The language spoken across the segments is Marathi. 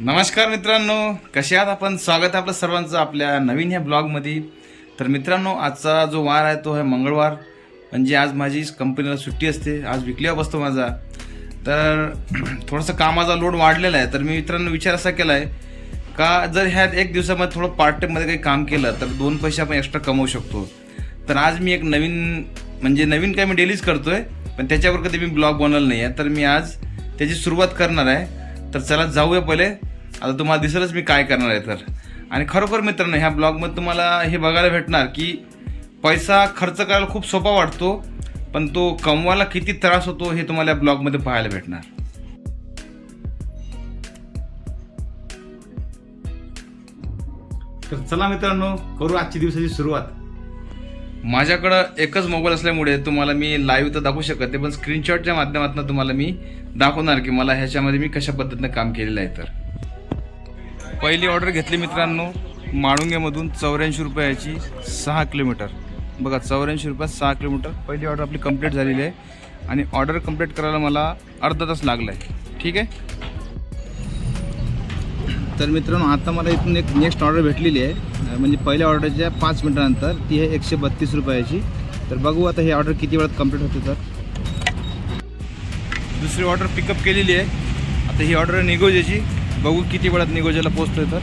नमस्कार मित्रांनो कसे आहात आपण? स्वागत आहे आपलं सर्वांचं आपल्या नवीन ह्या ब्लॉगमध्ये. तर मित्रांनो आजचा जो वार आहे तो आहे मंगळवार. म्हणजे आज माझी कंपनीला सुट्टी असते. आज विकली बसतो माझा. तर थोडंसं कामाचा लोड वाढलेला आहे. तर मी मित्रांनो विचार असा केला आहे का जर ह्यात एक दिवसामध्ये थोडं पार्ट टाईममध्ये काही काम केलं तर दोन पैसे आपण एक्स्ट्रा कमवू शकतो. तर आज मी एक नवीन म्हणजे नवीन काय मी डेलीच करतो आहे पण त्याच्यावर कधी मी ब्लॉग बनवलं नाही आहे तर मी आज त्याची सुरुवात करणार आहे. तर चला जाऊया पहिले. आता तुम्हाला दिसेलच मी काय करणार आहे तर. आणि खरोखर मित्रांनो ह्या ब्लॉगमध्ये तुम्हाला हे बघायला भेटणार की पैसा खर्च करायला खूप सोपा वाटतो पण तो कमवायला किती त्रास होतो हे तुम्हाला या ब्लॉगमध्ये पाहायला भेटणार. तर चला मित्रांनो करू आजची दिवसाची सुरुवात. माझ्याकडं एकच मोबाईल असल्यामुळे तुम्हाला मी लाईव्ह तर दाखवू शकत नाही पण स्क्रीनशॉटच्या माध्यमातून तुम्हाला मी दाखवणार की मला ह्याच्यामध्ये मी कशा पद्धतीनं काम केलेलं आहे तर. पहिली ऑर्डर घेतली मित्रांनो माळुंग्यामधून चौऱ्याऐंशी रुपयाची सहा किलोमीटर. बघा चौऱ्याऐंशी रुपयात सहा किलोमीटर. पहिली ऑर्डर आपली कंप्लीट झालेली आहे. आणि ऑर्डर कंप्लीट करायला मला अर्धा तास लागला आहे ठीक आहे? तर मित्रांनो आता मला इथून एक नेक्स्ट ऑर्डर भेटलेली आहे. म्हणजे पहिल्या ऑर्डरच्या पाच मिनटानंतर ती आहे एकशे बत्तीस रुपयाची. तर बघू आता ही ऑर्डर किती वेळात कंप्लीट होते तर. दुसरी ऑर्डर पिकअप केलेली आहे. आता ही ऑर्डर निगोजाची बघू किती वेळात निगोजाला पोचतोय तर.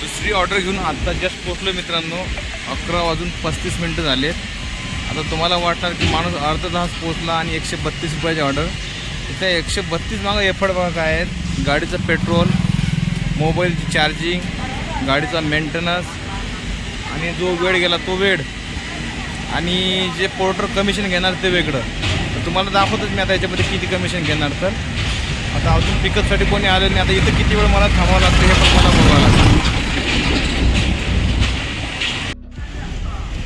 दुसरी ऑर्डर घेऊन आत्ता जस्ट पोचलो मित्रांनो. अकरा वाजून पस्तीस मिनटं झाले आता तुम्हाला वाटणार की माणूस अर्धा तास पोचला आणि एकशे बत्तीस रुपयाची ऑर्डर त्या एकशे बत्तीस मागं एफर्ट बघा काय आहेत. गाडीचं पेट्रोल मोबाईलची चार्जिंग गाडीचा मेंटेनन्स आणि जो वेळ गेला तो वेळ. आणि जे पोर्टर कमिशन घेणार ते वेगळं. तुम्हाला दाखवतच मी आता याच्यामध्ये किती कमिशन घेणार तर. आता अजून पिकअपसाठी कोणी आलं नाही आता इथं किती वेळ मला थांबावं लागतं हे पण मला बघावं लागतं.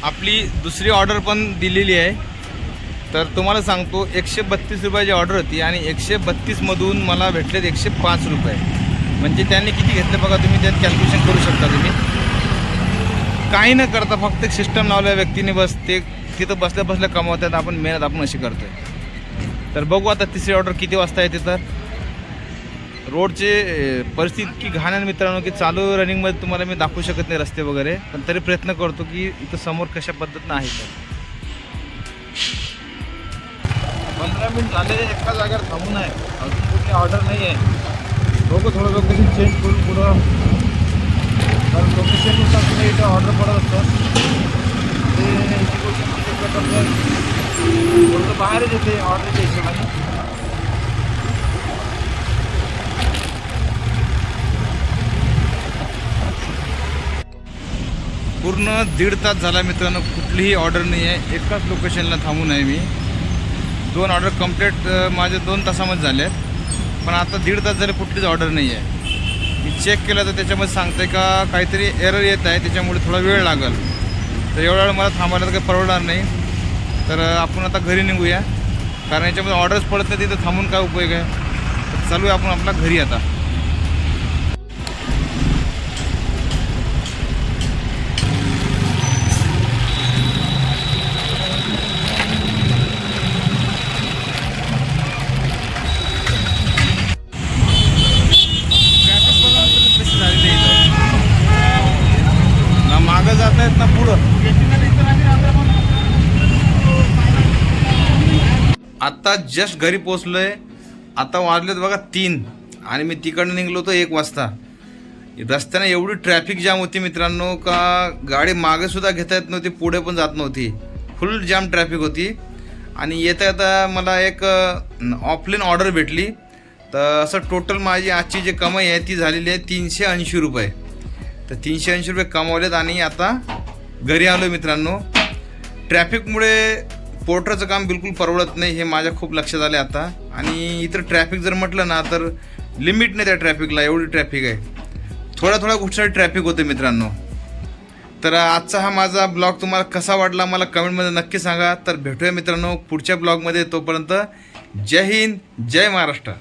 आपली दुसरी ऑर्डर पण दिलेली आहे. तर तुम्हाला सांगतो एकशे बत्तीस रुपयाची ऑर्डर होती आणि एकशे बत्तीसमधून मला भेटलेत एकशे पाच रुपये. म्हणजे त्यांनी किती घेतलं बघा तुम्ही त्यात कॅल्क्युलेशन करू शकता तुम्ही. काही न करता फक्त एक सिस्टम लावल्या व्यक्तीने बस ते तिथं बसल्या बसल्या कमावतात आपण मेहनत आपण अशी करतोय. तर बघू आता तिसरी ऑर्डर किती वाजता येते तर. रोडचे परिस्थिती इतकी घाण आहे मित्रांनो की चालू रनिंगमध्ये तुम्हाला मी दाखवू शकत नाही रस्ते वगैरे. पण तरी प्रयत्न करतो की इथं समोर कशा पद्धतीनं आहे तर पंधरा मिनिट झाले एका जागेवर थांबून आहे अजून कुठली ऑर्डर नाही आहे बघू थोडं लोकेशन चेंज करून पुढं. कारण लोकेशननुसार तुम्ही इथं ऑर्डर पडत असतं. ते execution बाहेरच येते ऑर्डरच्या हिशोबाने. पूर्ण दीड तास झाला मित्रांनो कुठलीही ऑर्डर नाही आहे एकाच लोकेशनला थांबून आहे मी. दोन ऑर्डर कंप्लीट माझे दोन तासामध्ये झाले आहेत पण आता दीड तास झाले कुठलीच ऑर्डर नाही आहे मी चेक केलं तर त्याच्यामध्ये सांगते का काहीतरी एरर येत आहे त्याच्यामुळे थोडा वेळ लागेल. तर एवढा वेळ मला थांबायला तर काही परवडणार नाही. तर आपण आता घरी निघूया. कारण याच्यामध्ये ऑर्डर्स पडत नाही तिथं थांबून काय उपयोग आहे? तर चालू आहे आपण आपला घरी आता. आत्ता जस्ट घरी पोचलोय आता वाजलेत बघा तीन. आणि मी तिकडनं निघलो होतो एक वाजता. रस्त्याने एवढी ट्रॅफिक जाम होती मित्रांनो का गाडी मागे सुद्धा घेता येत नव्हती पुढे पण जात नव्हती. फुल जाम ट्रॅफिक होती. आणि येता येता मला एक ऑफलाईन ऑर्डर भेटली. तर असं टोटल माझी आजची जी कमाई आहे ती झालेली आहे तीनशे ऐंशी रुपये. तर तीनशे ऐंशी रुपये कमावलेत आणि आता घरी आलो मित्रांनो. ट्रॅफिकमुळे पोर्टरचं काम बिलकुल परवडत नाही हे माझ्या खूप लक्षात आले आता. आणि इतर ट्रॅफिक जर म्हटलं ना तर लिमिट नाही त्या ट्रॅफिकला एवढी ट्रॅफिक आहे. थोड्या थोड्या गोष्टीसाठी ट्रॅफिक होते मित्रांनो. तर आजचा हा माझा ब्लॉग तुम्हाला कसा वाटला मला कमेंटमध्ये नक्की सांगा. तर भेटूया मित्रांनो पुढच्या ब्लॉगमध्ये तोपर्यंत जय हिंद जय महाराष्ट्र.